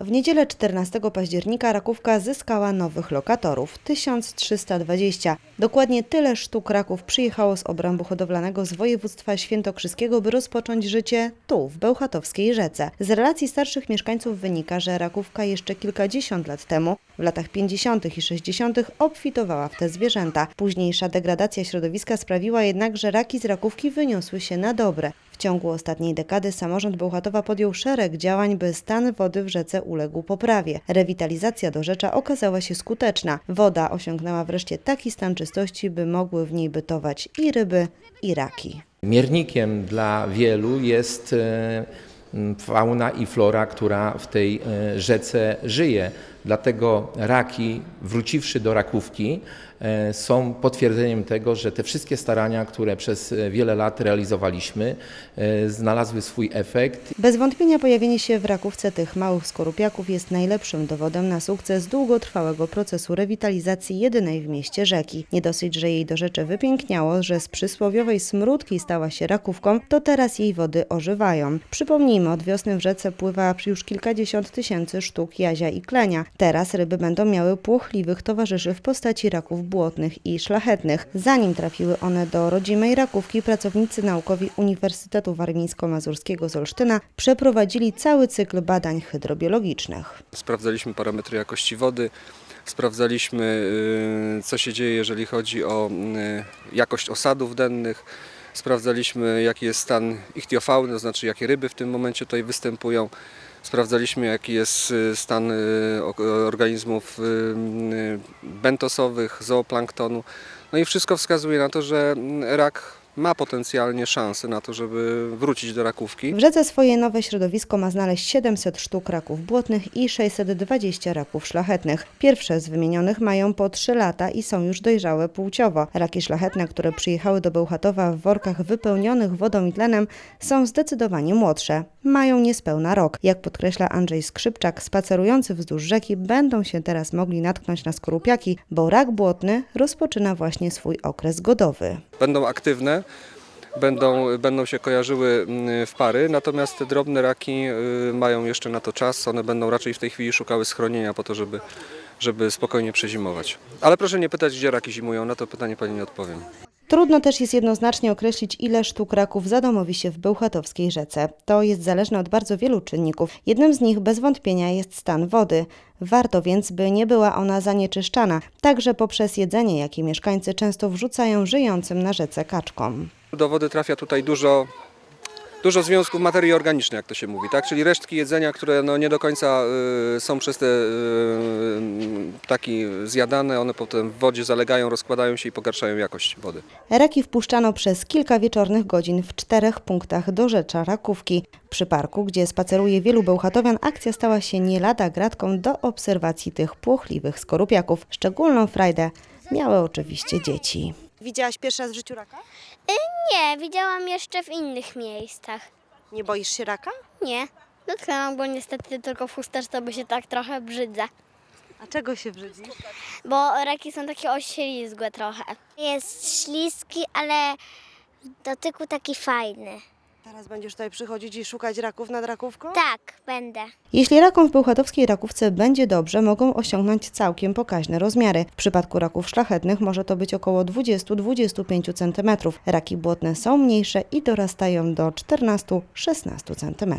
W niedzielę 14 października Rakówka zyskała nowych lokatorów 1320. Dokładnie tyle sztuk raków przyjechało z obrębu hodowlanego z województwa świętokrzyskiego, by rozpocząć życie tu, w Bełchatowskiej Rzece. Z relacji starszych mieszkańców wynika, że Rakówka jeszcze kilkadziesiąt lat temu, w latach 50. i 60. obfitowała w te zwierzęta. Późniejsza degradacja środowiska sprawiła jednak, że raki z Rakówki wyniosły się na dobre. W ciągu ostatniej dekady samorząd Bełchatowa podjął szereg działań, by stan wody w rzece uległ poprawie. Rewitalizacja dorzecza okazała się skuteczna. Woda osiągnęła wreszcie taki stan czystości, by mogły w niej bytować i ryby, i raki. Miernikiem dla wielu jest e, fauna i flora, która w tej e, rzece żyje. Dlatego raki, wróciwszy do rakówki, e, są potwierdzeniem tego, że te wszystkie starania, które przez e, wiele lat realizowaliśmy, e, znalazły swój efekt Bez wątpienia pojawienie się w rakówce tych małych skorupiaków jest najlepszym dowodem na sukces długotrwałego procesu rewitalizacji jedynej w mieście rzeki. Nie dosyć, że jej dorzecze wypiękniało, że z przysłowiowej smródki stała się rakówką, to teraz jej wody ożywają. Przypomnijmy, od wiosny w rzece pływa już kilkadziesiąt tysięcy sztuk jazia i klenia. Teraz ryby będą miały płochliwych towarzyszy w postaci raków błotnych i szlachetnych. Zanim trafiły one do rodzimej rakówki, pracownicy naukowi Uniwersytetu Warmińsko-Mazurskiego z Olsztyna przeprowadzili cały cykl badań hydrobiologicznych. Sprawdzaliśmy parametry jakości wody, sprawdzaliśmy y, co się dzieje, jeżeli chodzi o y, jakość osadów dennych, sprawdzaliśmy jaki jest stan ichtiofauny, to znaczy jakie ryby w tym momencie tutaj występują. Sprawdzaliśmy jaki jest y, stan y, organizmów y, bentosowych, zooplanktonu. No i wszystko wskazuje na to, że rak ma potencjalnie szansę na to, żeby wrócić do rakówki. W rzece swoje nowe środowisko ma znaleźć 700 sztuk raków błotnych i 620 raków szlachetnych. Pierwsze z wymienionych mają po 3 lata i są już dojrzałe płciowo. Raki szlachetne, które przyjechały do Bełchatowa w workach wypełnionych wodą i tlenem, są zdecydowanie młodsze. Mają niespełna rok. Jak podkreśla Andrzej Skrzypczak, spacerujący wzdłuż rzeki będą się teraz mogli natknąć na skorupiaki, bo rak błotny rozpoczyna właśnie swój okres godowy. będą aktywne, będą, będą się kojarzyły mm, w pary, natomiast te drobne raki y, mają jeszcze na to czas, one będą raczej w tej chwili szukały schronienia po to, żeby, żeby spokojnie przezimować. Ale proszę nie pytać, gdzie raki zimują, na to pytanie Pani nie odpowiem. Trudno też jest jednoznacznie określić, ile sztuk raków zadomowi się w Bełchatowskiej rzece. To jest zależne od bardzo wielu czynników. Jednym z nich bez wątpienia jest stan wody. Warto więc, by nie była ona zanieczyszczana, także poprzez jedzenie, jakie mieszkańcy często wrzucają żyjącym na rzece kaczkom. Do wody trafia tutaj dużo, dużo związków materii organicznej, jak to się mówi, tak? czyli resztki jedzenia, które no nie do końca y, są przez te y, ptaki zjadane, one potem w wodzie zalegają, rozkładają się i pogarszają jakość wody. Raki wpuszczano przez kilka wieczornych godzin w czterech punktach do rzecza Rakówki. Przy parku, gdzie spaceruje wielu bełchatowian, akcja stała się nie lada gratką do obserwacji tych płochliwych skorupiaków. Szczególną frajdę miały oczywiście dzieci. Widziałaś pierwszy raz w życiu raka? Nie, widziałam jeszcze w innych miejscach. Nie boisz się raka? Nie. Dotknęłam go niestety tylko w chusteczce, bo się tak trochę brzydzę. A czego się brzydzisz? Bo raki są takie oślizgłe trochę. Jest śliski, ale w dotyku taki fajny. Teraz będziesz tutaj przychodzić i szukać raków nad rakówką? Tak, będę. Jeśli rakom w bełchatowskiej rakówce będzie dobrze, mogą osiągnąć całkiem pokaźne rozmiary. W przypadku raków szlachetnych może to być około 20-25 cm. Raki błotne są mniejsze i dorastają do 14-16 cm.